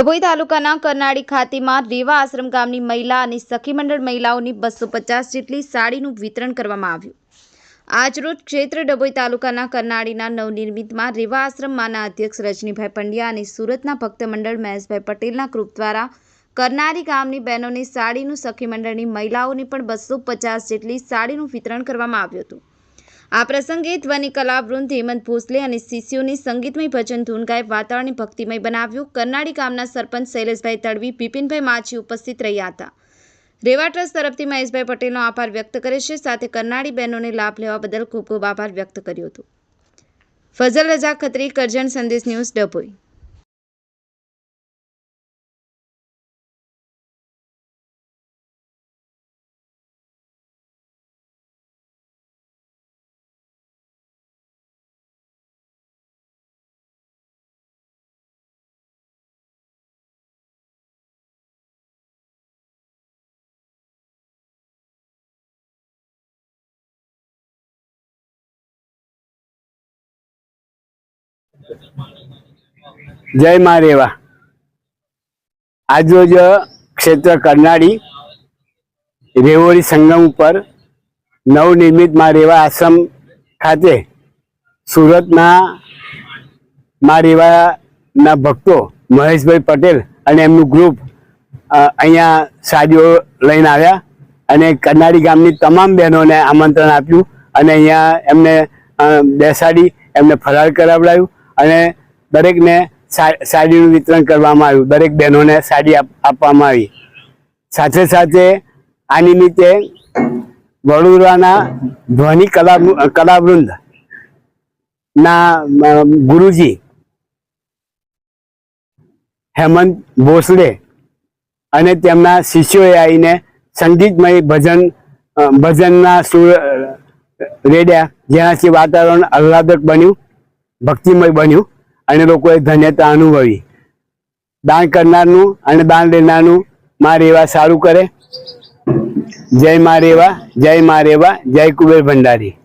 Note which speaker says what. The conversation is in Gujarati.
Speaker 1: ડભોઈ તાલુકાના કરનાળી ખાતેમાં રેવા આશ્રમ ગામની મહિલા અને સખી મંડળ મહિલાઓની બસો પચાસ જેટલી સાડીનું વિતરણ કરવામાં આવ્યું. આજરોજ ક્ષેત્ર ડભોઈ તાલુકાના કરનાળીના નવનિર્મિતમાં રેવા આશ્રમમાંના અધ્યક્ષ રજનીભાઈ પંડ્યા અને સુરતના ભક્ત મંડળ મહેશભાઈ પટેલના ગ્રુપ દ્વારા કરનારી ગામની બહેનોને સાડીનું સખી મંડળની મહિલાઓને પણ બસો પચાસ જેટલી સાડીનું વિતરણ કરવામાં આવ્યું હતું. આ પ્રસંગે ધ્વનિ કલાવૃંદ હેમંત ભોસલે અને શિષ્યોની સંગીતમય ભજન ધૂન ગાય વાતાવરણને ભક્તિમય બનાવ્યું. કરનાળી ગામના સરપંચ શૈલેષભાઈ તડવી, બિપિનભાઈ માછી ઉપસ્થિત રહ્યા હતા. રેવા ટ્રસ્ટ તરફથી મહેશભાઈ પટેલનો આભાર વ્યક્ત કરે છે. સાથે કરનાળી બહેનોને લાભ લેવા બદલ ખૂબ ખૂબ આભાર વ્યક્ત કર્યો હતો. ફઝલ રજા ખત્રી, કરજણ સંદેશ ન્યૂઝ ડભોઈ.
Speaker 2: જય મા રેવા. આજરોજ ક્ષેત્ર કરનાળી રેવોડી સંગમ ઉપર નવનિર્મિતમાં રેવા આશ્રમ ખાતે સુરતના માં રેવાના ભક્તો મહેશભાઈ પટેલ અને એમનું ગ્રુપ અહીંયા સાડીઓ લઈને આવ્યા અને કરનાળી ગામની તમામ બહેનોને આમંત્રણ આપ્યું અને અહીંયા એમને બેસાડી, એમને ફરાર કરાવડાવ્યું અને દરેકને સાડીનું વિતરણ કરવામાં આવ્યું. દરેક બહેનોને સાડી આપવામાં આવી. સાથે સાથે આ નિમિત્તે વડોદરાના ધ્વનિ કલા કલાવૃંદ ના ગુરુજી હેમંત ભોસલે અને તેમના શિષ્યોએ આવીને સંગીતમય ભજન ભજનના સુર રેડ્યા. જેનાથી વાતાવરણ આહલાદક બન્યું. ભક્તિમય બન્યું અને લોકોએ ધન્યતા અનુભવી. દાન કરનારનું અને દાન લેનારનું મા રેવા સારું કરે. જય મા રેવા, જય મા રેવા, જય કુબેર ભંડારી.